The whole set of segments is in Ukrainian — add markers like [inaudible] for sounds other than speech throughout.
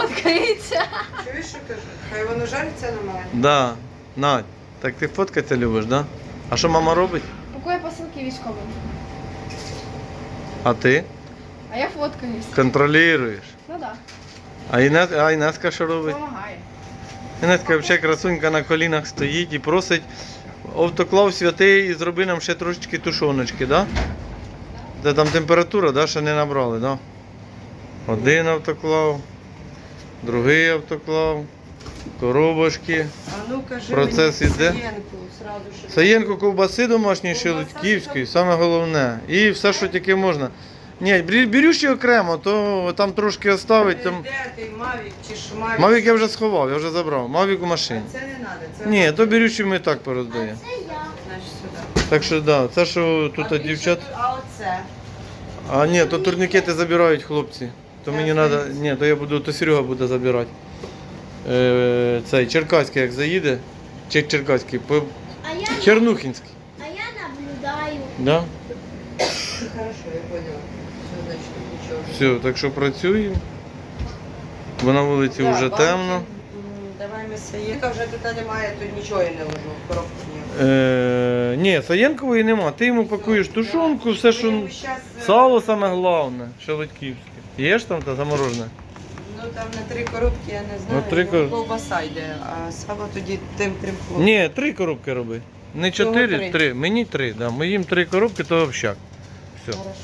сфоткається. Чуєш, що кажу? Хай воно жариться на мене. Да. Надь, так ти фоткатися любиш, да? А що мама робить? Пакує посилки військовим. А ти? А я фоткаюсь. Контролюєш. Ну так, А Інес, а Інеска що робить? допомагає. Інеска взагалі красунька на колінах стоїть і просить автоклав святий і зроби нам ще трошечки тушоночки, да? Де там температура, да, ще не набрали, да? Один автоклав, другий автоклав, коробочки. А ну кажи Процес мені іде? Саєнку, сразу, що... Саєнко ковбаси домашньої Ковбаса шелудьківської, саме головне. І все, що тільки можна. Ні, брі- берючі окремо, то там трошки оставить. Там... Де ти, Мавік чи ж Мавік? Я вже сховав, я вже забрав. Мавік у машині. А це не треба, це... Ні, то берючі ми так пороздаємо. Значить, сюди. Так що да, це що тут А дівчат. А оце? А ні, то турнікети забирають хлопці. То мені треба. Ні, то я буду, то Серега буде забирати. Е, цей Черкаський як заїде. Чи Черкаський, по А я, Чернухінський. а я наблюдаю. Да? Хорошо, я поняла. Все, значить, нічого. Все, так що працюємо. Бо на вулиці Да, вже темно. Давай ми Саєнка вже тут немає, тут нічого я не ложу, коробку ні. Е, ні, Саєнкової нема. Ти йому пакуєш тушонку, все, що. Сало саме головне, шелудьківське. Є ж там та заморожене? Ну там на три коробки я не знаю. На три кор- Ковбаса йде, а сало тоді тим трим хлопцям. Ні, три коробки роби. Не Всього чотири, три. три. Мені три. Да. Моїм три коробки, то общак. Все. Хорошо.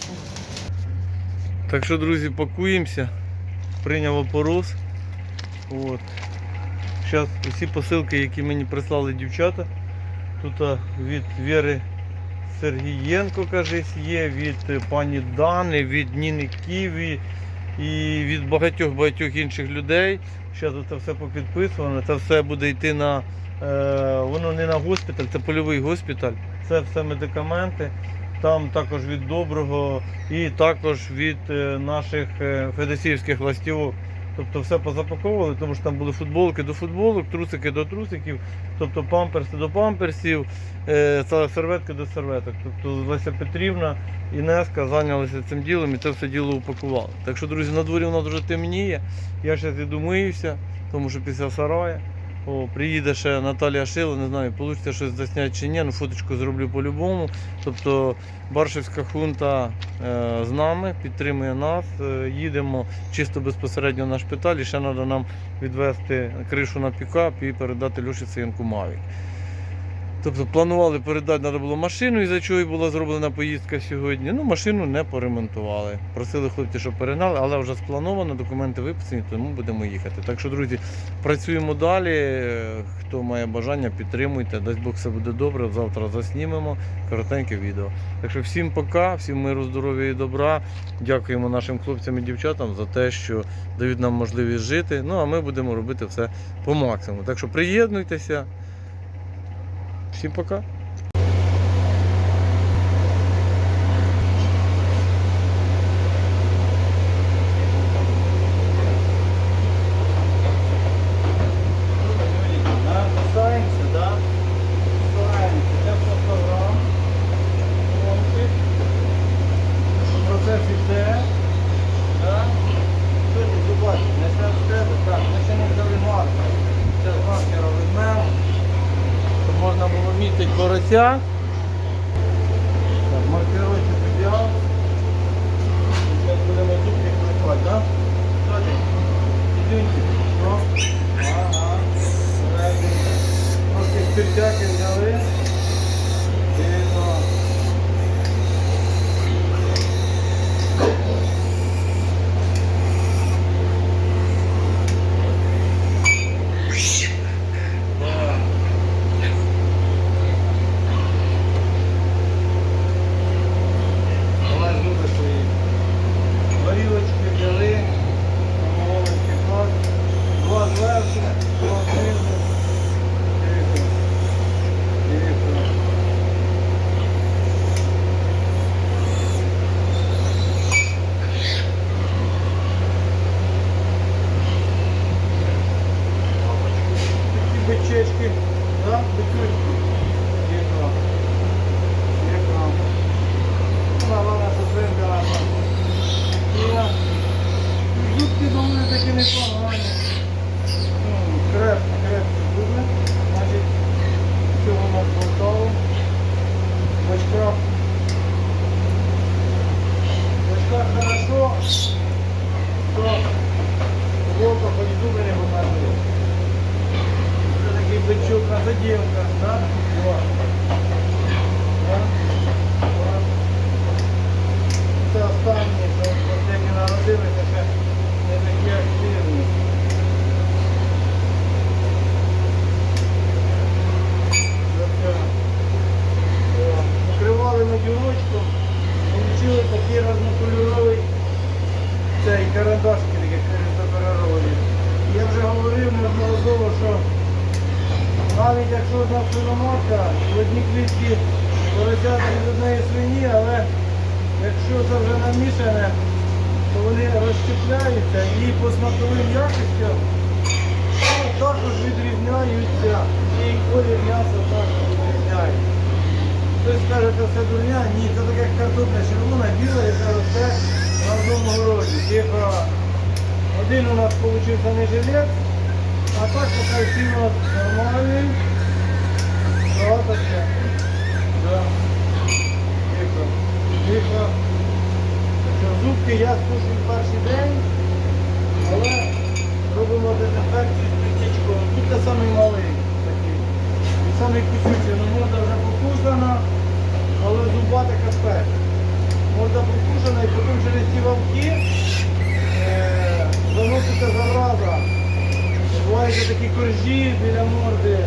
Так що, друзі, пакуємося. Прийняв опорос. От. Зараз усі посилки, які мені прислали дівчата. Тут а, від Віри Сергієнко, кажись, є, від пані Дани, від Ніни Ківі і від багатьох-багатьох інших людей. Зараз це все попідписувано. Це все буде йти на. Е, воно не на госпіталь, це польовий госпіталь. Це все медикаменти. Там також від доброго і також від е, наших е, федосіївських властівок. Тобто все позапаковували, тому що там були футболки до футболок, трусики до трусиків, тобто памперси до памперсів, е, серветки до серветок. Тобто Леся Петрівна і Неска зайнялися цим ділом і це все діло упакували. Так що, друзі, на дворі воно дуже темніє. Я зараз іду миюся, тому що після сарая. О, приїде ще Наталія Шила, не знаю, вийде щось засняти чи ні, ну фоточку зроблю по-любому. Тобто Баршівська хунта е, з нами, підтримує нас. Е, їдемо чисто безпосередньо на шпиталь. І ще треба нам відвести кришу на пікап і передати Льоші Саєнку Мавік. Тобто планували передати, треба було машину, із-за чого і була зроблена поїздка сьогодні. Ну, машину не поремонтували. Просили хлопці, щоб перегнали, але вже сплановано, документи виписані, тому будемо їхати. Так що, друзі, працюємо далі. Хто має бажання, підтримуйте. Дасть Бог все буде добре. Завтра заснімемо коротеньке відео. Так що всім пока, всім миру, здоров'я і добра. Дякуємо нашим хлопцям і дівчатам за те, що дають нам можливість жити. Ну а ми будемо робити все по максимуму. Так що приєднуйтеся. Всім пока. Останні народилися, ще не такі активні. Оце. О, Покривали ми дюрочком, отримали такий разнокольоровий цей карандашки такі різнокольорові. Я вже говорив неодноразово, що навіть якщо одна свиноматка, в одній клітці поросята від однієї свині, але якщо це вже намішане, то вони розщепляються і по смаковим якостям ну, також відрізняються. І колір м'яса також відрізняється. Хтось скаже, це все дурня, ні, це така як картопля червона, біла, яка росте на одному городі. Типа, один у нас вийшов не жилець, а так всі у нас нормальний. Багато. Да. Тихо. Тихо. Зубки я скушую перший день, але робимо дезінфекцію з пістячком. Тут те самий малий такий. І самий кусючий, ну морда вже покусана, але зуба така спека. Морда покусана і потім через ці вовки заноситься зараза. Бувають такі коржі біля морди.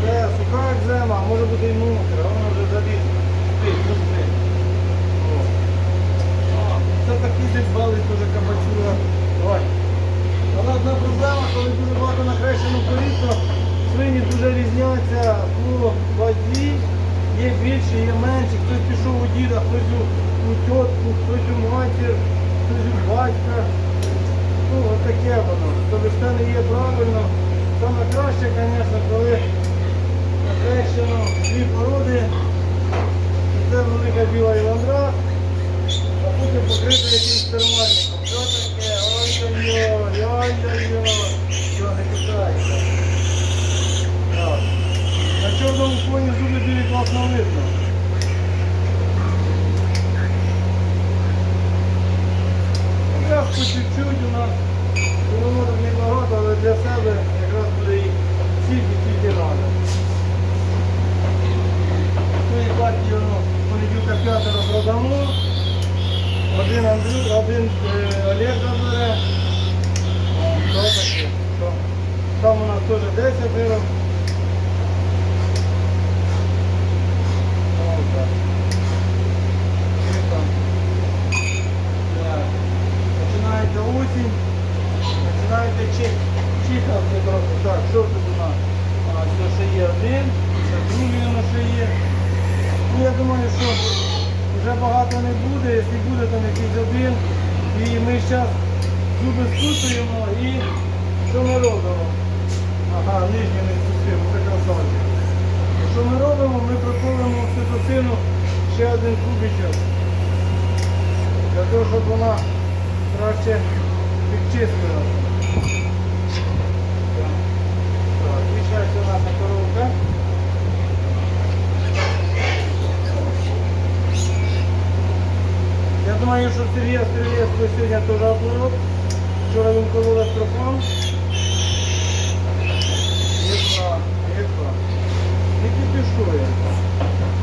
Це суха екзема, може бути і мокра, вона вже заліз. Ну Це такий десь дуже кабачура. Але одна проблема, коли дуже багато накрещено порід, то свині дуже різняться по вазі. Є більше, є менше. Хтось пішов у діда, хтось у тітку, хтось у матір, хтось у батька. Ну, таке воно. Тобто це не є правильно. Саме краще, звісно, коли накрещено дві породи. Це велика біла іландра, а потім покрита якимсь термальником. Що таке? Ой-ой-ой, ой-ой-ой. Що не китається? На чорному фоні зуби білі класно видно. Якраз по чуть-чуть у нас воно небагато, але для себе якраз буде їх стільки тільки рада. Тої партії воно понеділка п'ятеро продамо. Один Андрій, один е, Олег забере. О, що таке? Що? Там у нас теж 10 гривень. О, так. І там. Так. Починається осінь, починаєте чих, чихати трохи. Так, що тут у нас? А, це ще є один, це другий воно ще є. Ну, я думаю, що вже багато не буде, якщо буде, то якийсь один. І ми зараз зуби скусуємо і що ми робимо? Нижній не це красавчик. Що ми робимо? Ми проколимо оцитоцину ще один кубичок. Для того, щоб вона краще підчистила. Так, Так, наша коровка. Я думаю, що Сергія Стрілецького сьогодні теж оборот. Вчора він колов електрофон. Не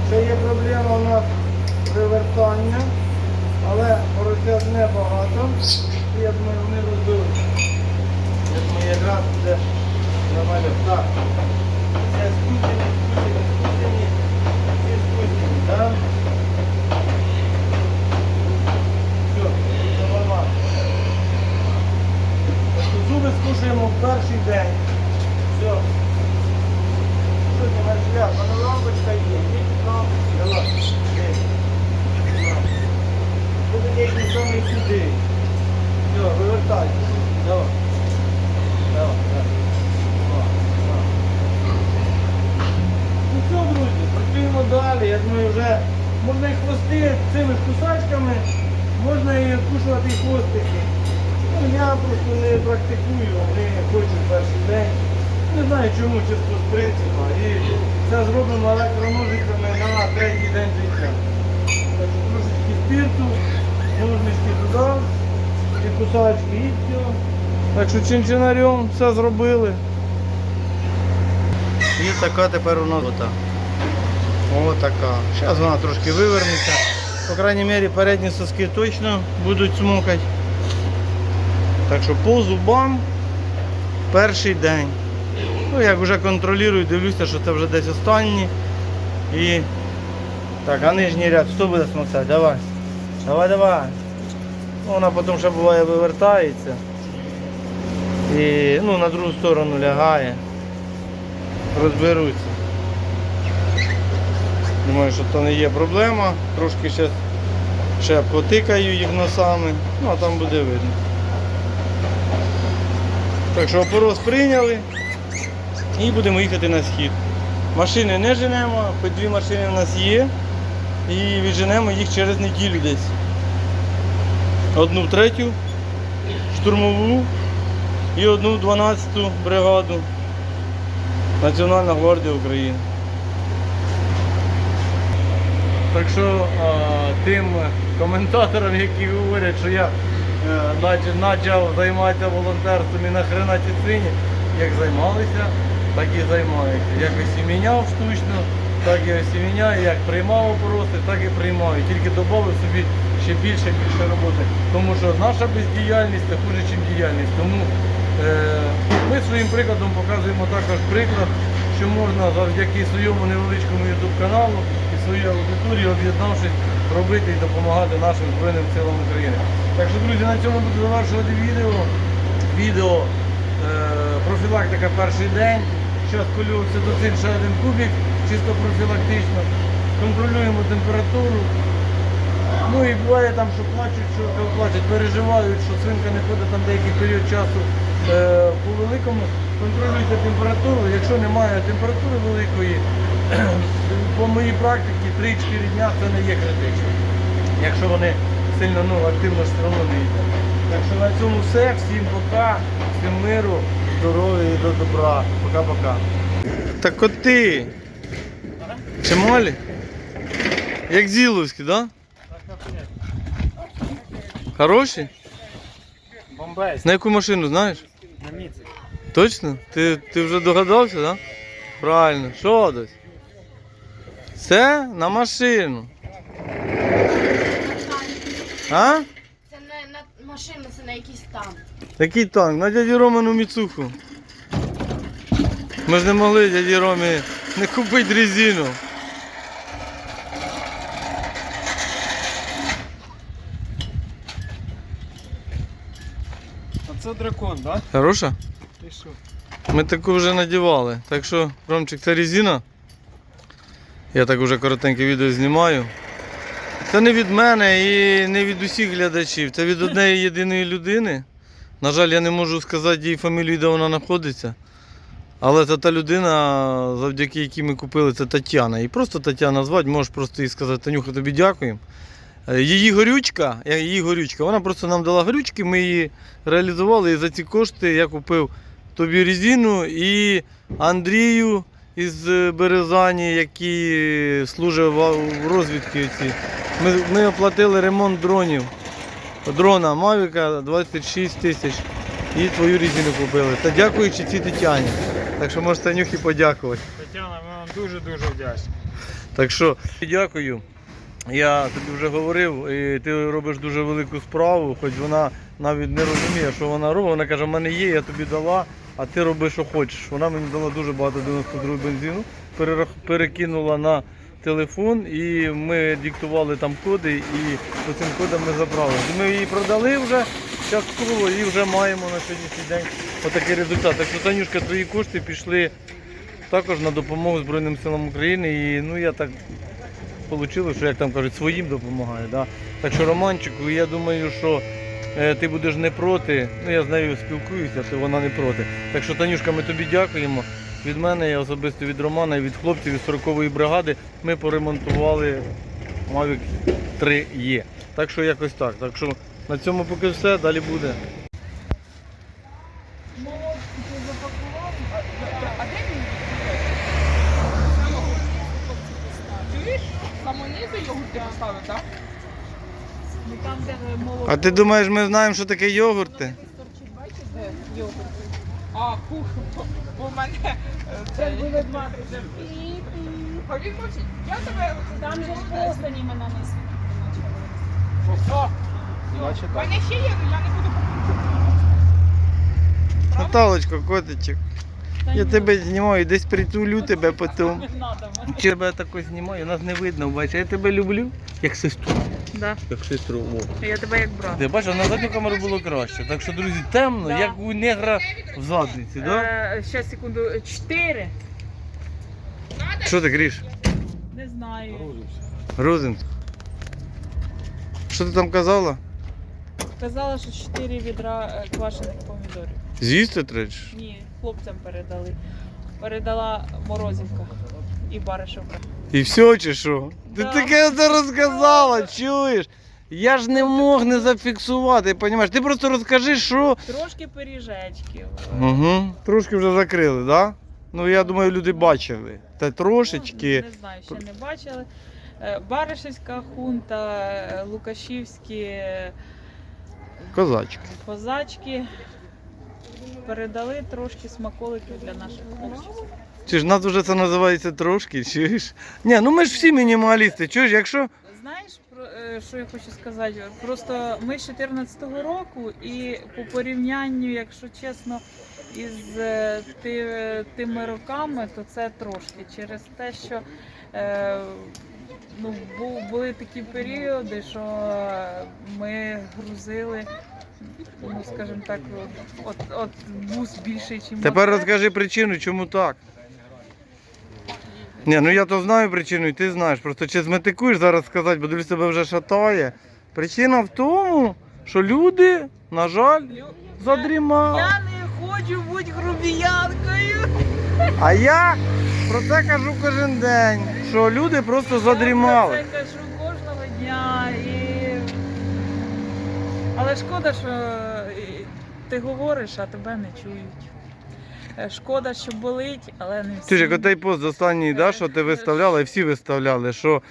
Це є проблема у нас привертання, але поросят небагато. І я ми вони як думаю, якраз буде нормально. Так. Це скусені, скусені, скусені. Всі скусені, так? Все, це нормально. Тобто Зуби скушуємо в перший день. Все. Що ти маєш ляпа? Ну лампочка є, є лампочка, давай. Де? На. Буде якийсь самий сюди. Все, вивертай. Давай. Давай, давай. Давай, давай. Ну все, друзі, працюємо далі. Я думаю, вже можна і хвости цими кусачками, можна і відкушувати і хвостики. Ну, я просто не практикую, не хочу перший день. Не знаю чому, чисто з принципу. І це зроблено електроножиками на третій день життя. Так що і все. Так що чинчинарем все зробили. І така тепер у нас ота. О, така. Зараз вона трошки вивернеться. По крайній мірі передні соски точно будуть смокати. Так що по зубам перший день. Ну, як вже контролюю, дивлюся, що це вже десь останні. І так, а нижній ряд, хто буде смоктати? Давай. Давай, давай. Ну, Вона потім ще буває вивертається. І ну, на другу сторону лягає. Розберуться. Думаю, що то не є проблема. Трошки ще, ще потикаю їх носами, ну а там буде видно. Так що опорос прийняли і будемо їхати на схід. Машини не женемо, хоч дві машини в нас є. І відженемо їх через неділю десь. Одну третю, штурмову і одну в 12-ту бригаду Національна гвардія України. Так що а, тим коментаторам, які говорять, що я е, почав займатися волонтерством і нахрена ці свині, як займалися, так і займаюся. Як і міняв штучно, так і ось і міняю, як приймав опороси, так і приймаю. Тільки додав собі ще більше більше роботи. Тому що наша бездіяльність це хуже, ніж діяльність. Тому е, ми своїм прикладом показуємо також приклад, що можна завдяки своєму невеличкому YouTube каналу і своїй аудиторії, об'єднавшись, робити і допомагати нашим Збройним силам України. Так що, друзі, на цьому буду завершувати відео. Відео е, профілактика перший день. Зараз колю окситоцин ще один кубик, чисто профілактично. Контролюємо температуру. Ну і буває там, що плачуть, що плачуть, переживають, що свинка не ходить там деякий період часу е, по великому. Контролюйте температуру. Якщо немає температури великої, [clears throat] по моїй практиці 3-4 дня це не є критично. Якщо вони сильно ну, активно одно не. Так що на цьому все. Всім пока, всім миру, здоров'я і до добра. Пока-пока. Так коти. Чималі? Як зіловські, так? Да? Хороші? Бомбейсь, На яку машину знаєш? на міці. Точно? Ти, ти вже догадався, так? Да? Правильно. Що десь? Це на машину. А? Це не на машина, це на якийсь танк. Який танк? На дяді Роману Міцуху. Ми ж не могли дяді Ромі не купити резину. А це дракон, да? Хороша? Ти що? Ми таку вже надівали. Так що, Ромчик, це резина. Я так уже коротеньке відео знімаю. Це не від мене і не від усіх глядачів. Це від однієї єдиної людини. На жаль, я не можу сказати її фамілію, де вона знаходиться. Але це та людина, завдяки якій ми купили, це Тетяна. І просто Тетяна звати, можеш просто їй сказати, Танюха, тобі дякуємо. Е, Її горючка, її горючка, вона просто нам дала горючки, ми її реалізували і за ці кошти я купив тобі резину і Андрію із е, Березані, який служить в розвідці. Ми, ми оплатили ремонт дронів. Дрона Мавіка 26 тисяч. І твою резину купили. Та дякуючи цій Тетяні. Так що можеш Танюхі подякувати. Тетяна, ми вам дуже-дуже вдячні. Так що дякую. Я тобі вже говорив, і ти робиш дуже велику справу, хоч вона навіть не розуміє, що вона робить. Вона каже, в мене є, я тобі дала, а ти роби, що хочеш. Вона мені дала дуже багато 92 бензину, перекинула на телефон і ми диктували там коди і по цим кодам ми забрали. Ми її продали вже частково і вже маємо на сьогоднішній день отакий результат. Так що, Танюшка, твої кошти пішли також на допомогу Збройним силам України. І ну я так вийшло, що як там кажуть, своїм допомагаю. Да? Так що Романчику, я думаю, що е, ти будеш не проти. Ну я з нею спілкуюся, то вона не проти. Так що, Танюшка, ми тобі дякуємо. Від мене, я особисто від Романа і від хлопців із 40-ї бригади ми поремонтували Mavic 3E. Так що якось так. Так що на цьому поки все, далі буде. Чуєш? Самонізу поставив, так? Ну там, де молоко. А ти думаєш, ми знаємо, що таке йогурти? А, кух, бо, в мене е, це буде. А він мовчить. Я тебе там же постані мене не світить. У мене ще є, але я не буду Наталочка, котичок. Я тебе знімаю, десь притулю тебе потім. Чи тебе тако знімаю, нас не видно, бачиш, я тебе люблю, як сестру. Да. Як сестру. О. Я тебе як брат. Ти бачиш, на задню камеру було краще. Так що, друзі, темно, Да. як у негра в задниці, да? Е, Ще секунду. Чотири. Що ти гріш? Не знаю. Грузинськ. Що ти там казала? Казала, що чотири відра е, квашених помідорів. З'їсти треба? Ні, хлопцям передали. Передала Морозівка і Баришевка. І все чи що? Ти таке це розказала, чуєш? Я ж не мог не зафіксувати, розумієш? Ти просто розкажи, що. Трошки пиріжечків. Угу. Трошки вже закрили, так? Да? Ну я думаю, люди бачили. Та трошечки. Не знаю, ще не бачили. Е, Баришевська хунта, е, Лукашівські е, Козачки. козачки. Передали трошки смаколиків для наших хлопців. Чи ж нас вже це називається трошки, чуєш? Ні, ну ми ж всі мінімалісти, чуєш, якщо. Знаєш, про е, що я хочу сказати? Просто ми з 14-го року, і по порівнянню, якщо чесно, із е, ти- тими роками, то це трошки через те, що е, ну, були такі періоди, що ми грузили. Ну, скажімо так, от, от бус більший, ніж Тепер розкажи причину, чому так. Ні, ну я то знаю причину, і ти знаєш. Просто чи зметикуєш зараз сказати, бо дивлюсь, тебе вже шатає. Причина в тому, що люди, на жаль, задрімали. Я не хочу бути грубіянкою. А я про це кажу кожен день, що люди просто задрімали. Я про це кажу кожного дня. І... Але шкода, що ти говориш, а тебе не чують. Е, Шкода, що болить, але не всі. Ти ж як пост останній, да, що ти виставляла, і всі виставляли, що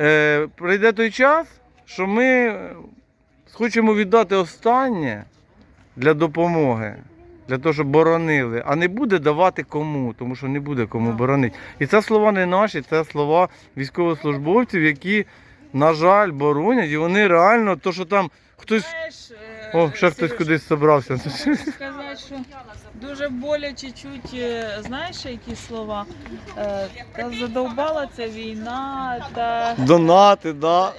е, прийде той час, що ми е, хочемо віддати останнє для допомоги, для того, щоб боронили, а не буде давати кому, тому що не буде кому боронити. І це слова не наші, це слова військовослужбовців, які, на жаль, боронять, і вони реально, то, що там хтось. Е, О, ще хтось кудись зібрався. Хочу сказати, що дуже боляче чуть, е, знаєш, які слова? Е, Та задовбала ця війна, та Донати, да.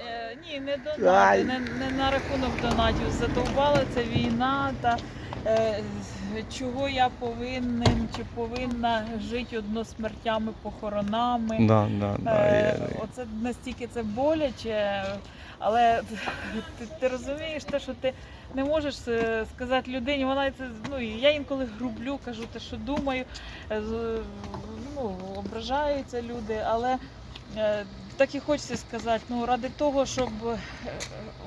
Ні, не донати, не, не на рахунок донатів. Задовбала ця війна та чого я повинен чи повинна жити односмертями, похоронами. Да, да, да, Е, є. Оце настільки це боляче, але ти, ти розумієш те, що ти не можеш е, сказати людині, вона це ну я інколи грублю, кажу те, що думаю, е, ну, ображаються люди, але е, так і хочеться сказати, ну ради того, щоб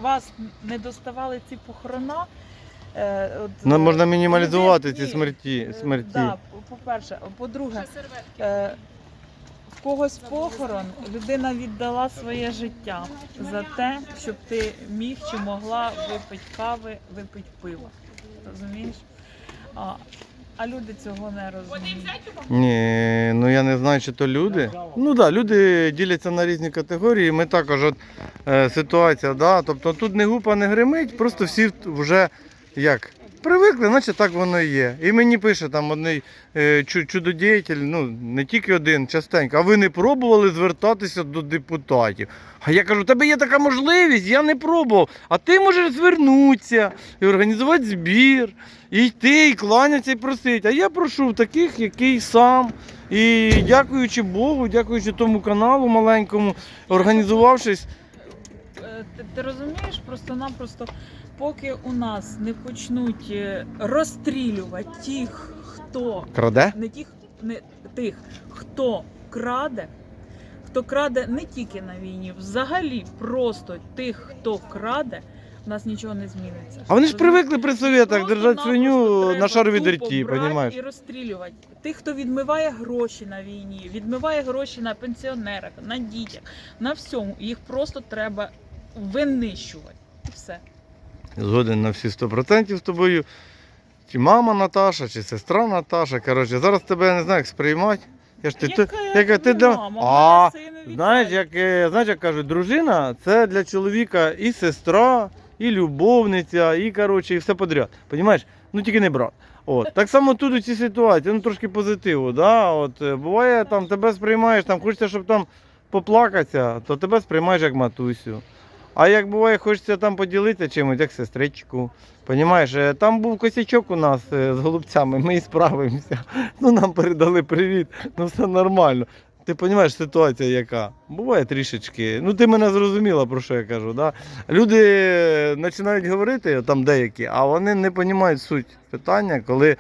вас не доставали ці похорона. Е, от, Нам е, можна мінімалізувати людей- ці смерті. Е, смерті. Да, по-перше. По-друге, е, в когось похорон людина віддала своє життя за те, щоб ти міг чи могла випити кави, випити пива. Розумієш? А, а люди цього не розуміють. Ні, ну я не знаю, чи то люди. Ну так, да, люди діляться на різні категорії. Ми також от, е, ситуація, да. Тобто тут не гупа, не гримить, просто всі вже як. Привикли, наче так воно і є. І мені пише там одний е, чудодіятель, ну не тільки один, частенько, а ви не пробували звертатися до депутатів. А я кажу, тебе є така можливість, я не пробував. А ти можеш звернутися і організувати збір, і йти, і кланятися, і просити. А я прошу таких, який сам. І дякуючи Богу, дякуючи тому каналу маленькому, організувавшись. Е, Ти, ти розумієш, просто-напросто, поки у нас не почнуть е, розстрілювати тих, хто Краде? не тих, не тих, хто краде, хто краде не тільки на війні, взагалі просто тих, хто краде, у нас нічого не зміниться. А вони ж привикли при совєтах держати свиню на тупо дерті, розумієш? І розстрілювати. Тих, хто відмиває гроші на війні, відмиває гроші на пенсіонерах, на дітях, на всьому. Їх просто треба винищувати. І все. Згоден на всі 100% з тобою. чи мама Наташа, чи сестра Наташа. Коротше, зараз тебе я не знаю, як сприймати. Я ж ти, ти, Яка яка ти для... мама, А, знаєш, як, е, знаєш, як кажуть, дружина це для чоловіка і сестра, і любовниця, і коротше, і все подряд. Понімаєш? Ну тільки не брат. От. Так само тут у цій ситуації, ну трошки позитиву. Да? От, е, буває, там тебе сприймаєш, там хочеться, щоб там поплакатися, то тебе сприймаєш як матусю. А як буває, хочеться там поділитися чимось, як сестричку. Понімаєш, е, там був косячок у нас е, з голубцями, ми і справимося. Ну нам передали привіт, ну все нормально. Ти розумієш ситуація яка? Буває трішечки. Ну ти мене зрозуміла, про що я кажу. Да? Люди е, починають говорити, там деякі, а вони не розуміють суть питання, коли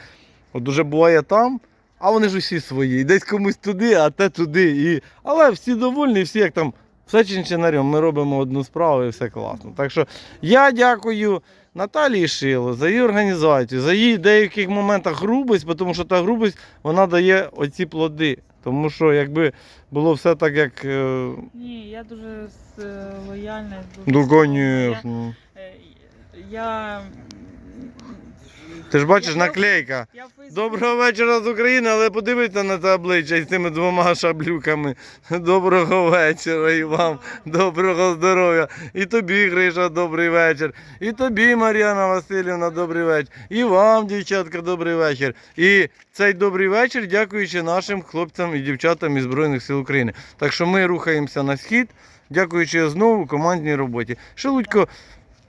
от уже буває там, а вони ж усі свої. Десь комусь туди, а те туди. І... Але всі довольні, всі як там все чинчинарем, ми робимо одну справу і все класно. Так що я дякую Наталії Шило за її організацію, за її в деяких моментах грубость, тому що та грубость вона дає оці плоди. Тому що якби було все так, як е, Ні, я дуже лояльна. дуже ну. Я, е, я, Ти ж бачиш, Я- наклейка. я Доброго вечора з України, але подивіться на це обличчя із цими двома шаблюками. Доброго вечора і вам, доброго здоров'я. І тобі, Гриша, добрий вечір. І тобі, Мар'яна Васильівна, добрий вечір. І вам, дівчатка, добрий вечір. І цей добрий вечір, дякуючи нашим хлопцям і дівчатам із Збройних сил України. Так що ми рухаємося на схід, дякуючи знову командній роботі. Шелудько,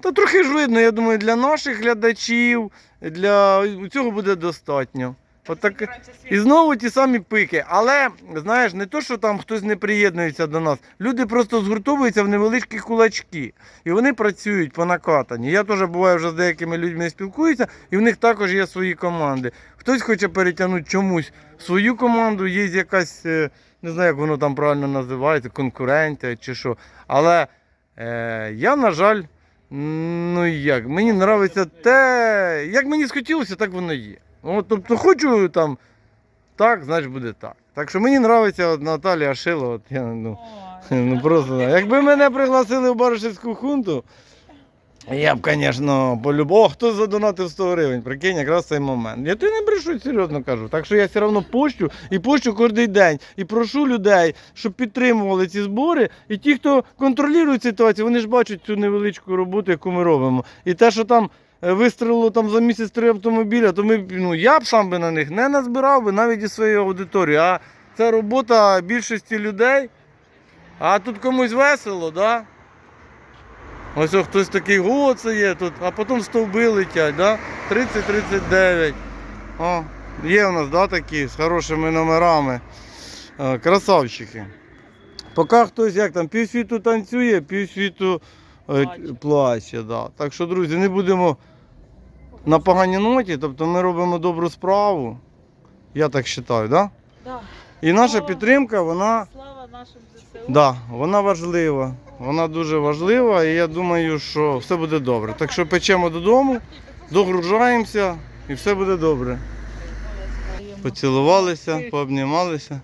та трохи ж видно, я думаю, для наших глядачів, для цього буде достатньо. Отак. І знову ті самі пики. Але знаєш, не то, що там хтось не приєднується до нас. Люди просто згуртовуються в невеличкі кулачки. І вони працюють по накатанні. Я теж буваю вже з деякими людьми спілкуюся, і в них також є свої команди. Хтось хоче перетягнути чомусь свою команду, є якась, е, не знаю, як воно там правильно називається, конкуренція чи що. Але е, я, на жаль, ну як, мені подобається те, як мені схотілося, так воно є. От, тобто хочу там так, значить буде так. Так що мені подобається от Наталія Шило, от я ну, [laughs] ну просто. Якби мене пригласили в Баришівську хунту, я б, звісно, по-любому, О, хто задонатив 100 гривень, прикинь, якраз цей момент. Я тобі не брешу, серйозно кажу. Так що я все одно пощу і пощу кожен день. І прошу людей, щоб підтримували ці збори. І ті, хто контролює ситуацію, вони ж бачать цю невеличку роботу, яку ми робимо. І те, що там е, вистрілило там за місяць три автомобіля, то ми, ну, я б сам би на них не назбирав би навіть із своєї аудиторії. А це робота більшості людей. А тут комусь весело, да? Ось о, хтось такий, о, це є тут, а потім стовби летять, да? 30-39. О, є у нас, да, такі з хорошими номерами. Е, Красавчики. Поки хтось як там півсвіту танцює, півсвіту е, Плаче. плаче. Да. Так що, друзі, не будемо на поганій ноті, тобто ми робимо добру справу. Я так вважаю, да? да. І наша Слава. підтримка, вона. Слава нашим ЗСУ. Да, вона важлива. Вона дуже важлива, і я думаю, що все буде добре. Так що печемо додому, догружаємося і все буде добре. Поцілувалися, пообнімалися.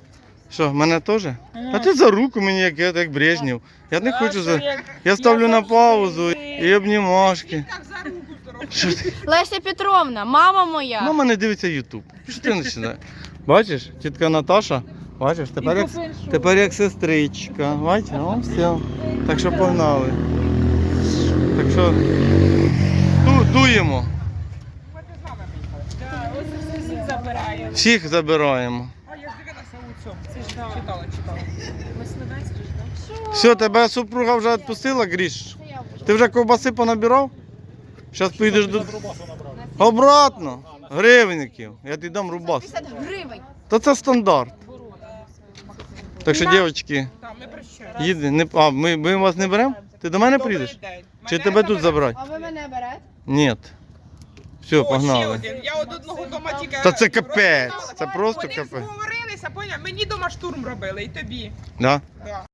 Що, мене теж? А ти за руку мені, як, я, як Брежнєв. Я не хочу за. Я ставлю на паузу і обнімашки. Що ти? Леся Петровна, мама моя. Мама не дивиться Ютуб. Що ти починаєш? Бачиш, тітка Наташа, бачиш, тепер як, тепер як сестричка. Бачиш, о, все. Так що погнали. Так що ду, дуємо. Всіх забираємо. Читала, читала. Все, тебе супруга вже відпустила, Гріш? Ти вже ковбаси понабирав? Зараз поїдеш до. Обратно. Гривників. Я тобі дам рубас. 50 гривень. Та це стандарт. Так що, дівчатки, їди. Не... А, ми, ми вас не беремо? Ти до мене прийдеш? Чи тебе тут забрати? А ви мене берете? Ні. Все, погнали. один. Я от одного дома тільки. Та це капець. Це просто Вони капець. зговорилися, поняв? Мені дома штурм робили і тобі. Да? Да.